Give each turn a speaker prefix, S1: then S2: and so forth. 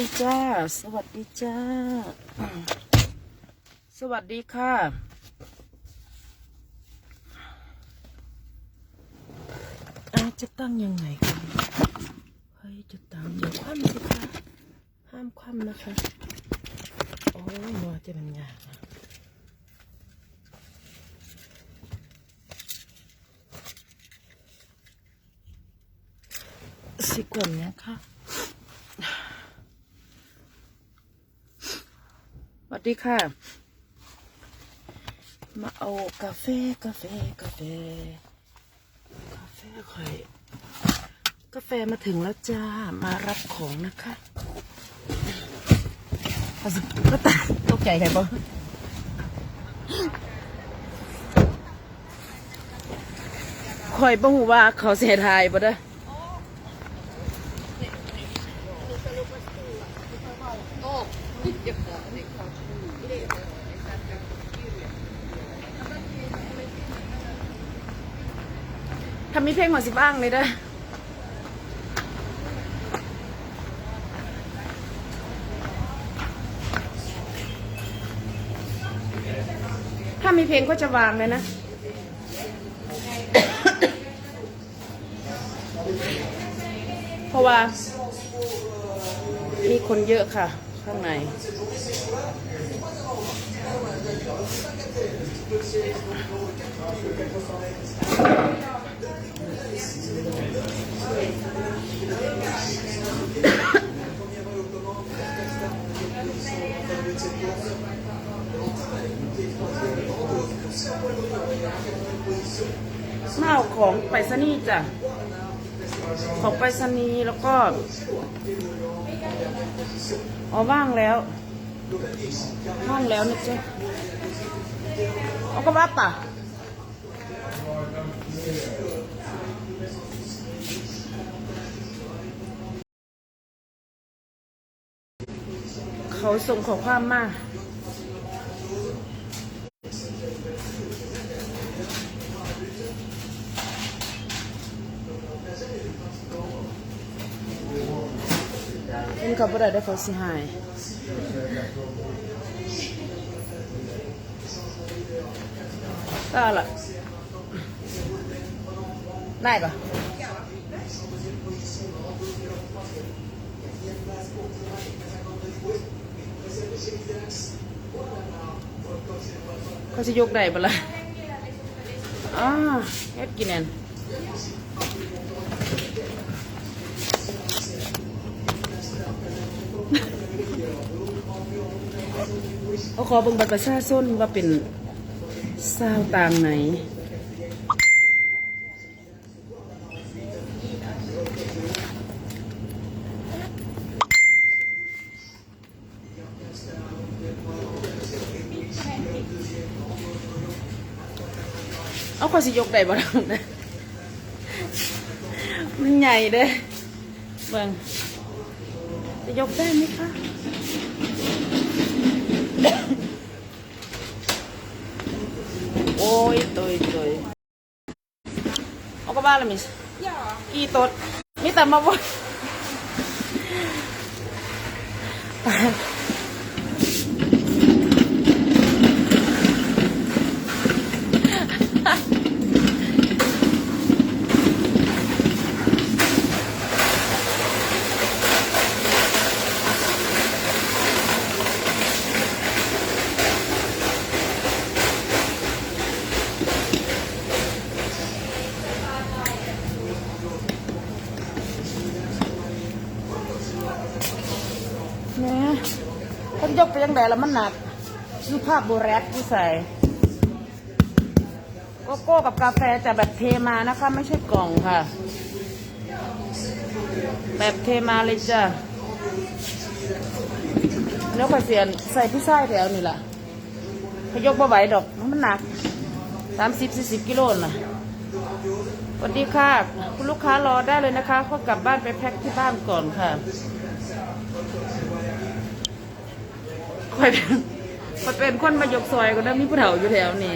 S1: ดีจ้า สวัสดีจ้า สวัสดีค่ะอาจะตั้งยังไงกันเฮ้ยจะตั้งอย่าคว่ำสิคะห้ามคว่ำนะคะ โอ้ยมัวจะเป็นยากนะสิกวนเนี่ยค่ะ วัสดีค่ะ มาเอากาแฟกาแฟกาแฟ กาแฟไข่อยกาแฟมาถึงแล้วจ้า มารับของนะคะก็ตายตกใจใครบ้างคอยบ่หูว่าเขาเสียทายบ่ได้อ ถ้ามีเพลงหมอสิบ้างเลยด้อถ้ามีเพลงก็จะวางเลยนะเพราะว่ามีคนเยอะค่ะ ข้างในมาเอาของไปรษณีย์จ้ะ ของไปรษณีย์แล้วก็อ๋อว่างแล้ว ว่างแล้วนะจ๊ะเอาก็ว่าป่ะเขาส่งขอความมา เป็นเขาบ่ได้ได้เขาสิหายก็ละได้ปะเขาจะยกได้ปะล่ะอ่าเฮ็ดกินแอน เอาขอเบิ่งบัตรประชาชนว่าเป็นสาวต่างไหน เอาขอสิยกได้บ่ล่ะนะมันใหญ่เด้เบิ่งจะยกได้ไหมคะ โอ้ยตุยตุย เอาก็บ้านละมิสกี่ตดมีแต่มาบ่นแหม่ คนยกไปยังไงแล้วมันหนักสุภาพบุรุษที่ใส่โกโก้กับกาแฟจะแบบเทมานะคะ ไม่ใช่กล่องค่ะ แบบเทมาเลยจ้ะแล้วก็เสียนใส่พี่ไส้แถวนี่แหละเขายกมาไหวดอกมันหนักสามสิบสี่สิบกิโลน่ะสวัสดีค่ะ คุณลูกค้ารอได้เลยนะคะเขากลับบ้านไปแพ็คที่บ้านก่อนค่ะ คอยเป็นคอยเป็นคนมายกซอยก็ได้มีผู้เฒ่าอยู่แถวนี้